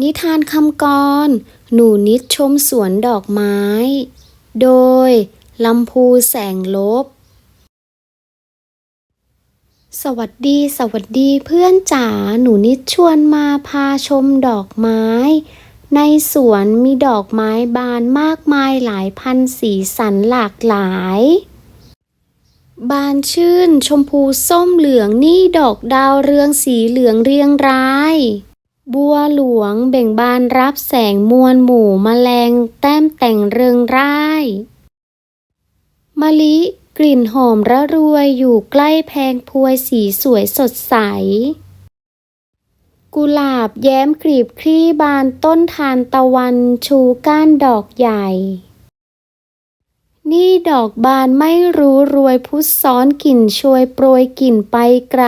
นิทานคำกร หนูนิดชมสวนดอกไม้ โดยลำพูแสงลบ สวัสดีสวัสดีเพื่อนจ๋า หนูนิดชวนมาพาชมดอกไม้ ในสวนมีดอกไม้บานมากมายหลายพันสีสันหลากหลาย บานชื่นชมพูส้มเหลืองนี่ดอกดาวเรืองสีเหลืองเรียงราย บัวหลวงเบ่งบานรับแสงมวลหมู่แมลงแต้มแต่งเริงร่ายมะลิกลิ่นหอมระรวยอยู่ใกล้แพงพวยสีสวยสดใส กุหลาบแย้มกลีบคลี่บานต้นทานตะวันชูก้านดอกใหญ่ นี่ดอกบานไม่รู้รวยพุทซ้อนกลิ่นช่วยโปรยกลิ่นไปไกล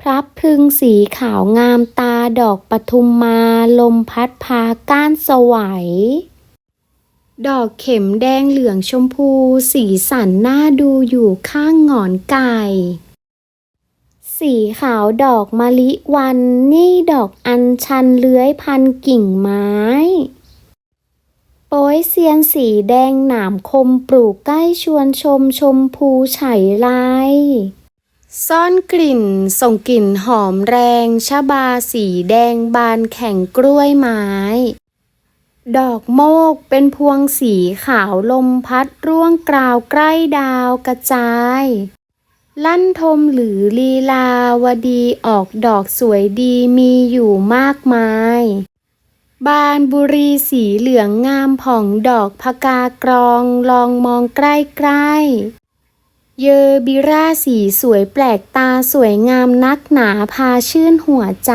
พรับพรึงสีขาวงามตาดอกปทุมมา ลมพัดพาก้านสวัย ดอกเข็มแดงเหลืองชมพู สีสันน่าดูอยู่ข้างหงอนไก่ สีขาวดอกมะลิวัน นี่ดอกอัญชันเลื้อยพันกิ่งไม้โป้ยเซียนสีแดงหนามคมปลูกใกล้ชวนชมชมพูไฉไล ซ่อนกลิ่น ส่งกลิ่นหอมแรงชบาสีแดงบานแข่งกล้วยไม้ ดอกโมกเป็นพวงสีขาวลมพัดร่วงกราวใกล้ดาวกระจาย ลั่นทมหรือลีลาวดีออกดอกสวยดีมีอยู่มากมาย บานบุรีสีเหลืองงามผ่องดอกพกากรองลองมองใกล้ๆ เยอบิราสีสวยแปลกตาสวยงามนักหนาพาชื่นหัวใจ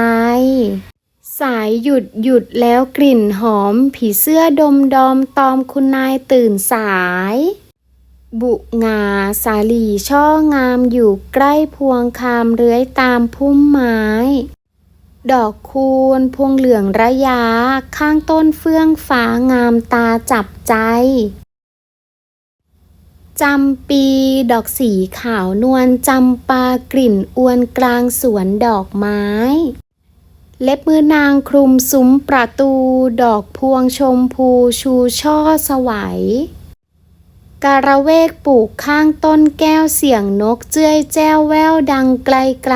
สายหยุดหยุดแล้วกลิ่นหอม ผีเสื้อดมดอมตอมคุณนายตื่นสาย บุงาสาลีช่องามอยู่ใกล้พวงคามเลื้อยตามพุ่มไม้ ดอกคูณพวงเหลืองระยะ ข้างต้นเฟื่องฟ้างามตาจับใจ จำปีดอกสีขาวนวลจำปากลิ่นอวนกลางสวนดอกไม้ เล็บมือนางคลุมซุ้มประตู ดอกพวงชมพูชูช่อสวัยการะเวกปลูกข้างต้นแก้วเสียงนกเจ้ยแจ้วแววดังไกลไกล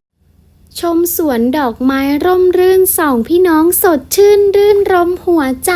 ๆ ชมสวนดอกไม้ร่มรื่นสองพี่น้องสดชื่นรื่นรมหัวใจ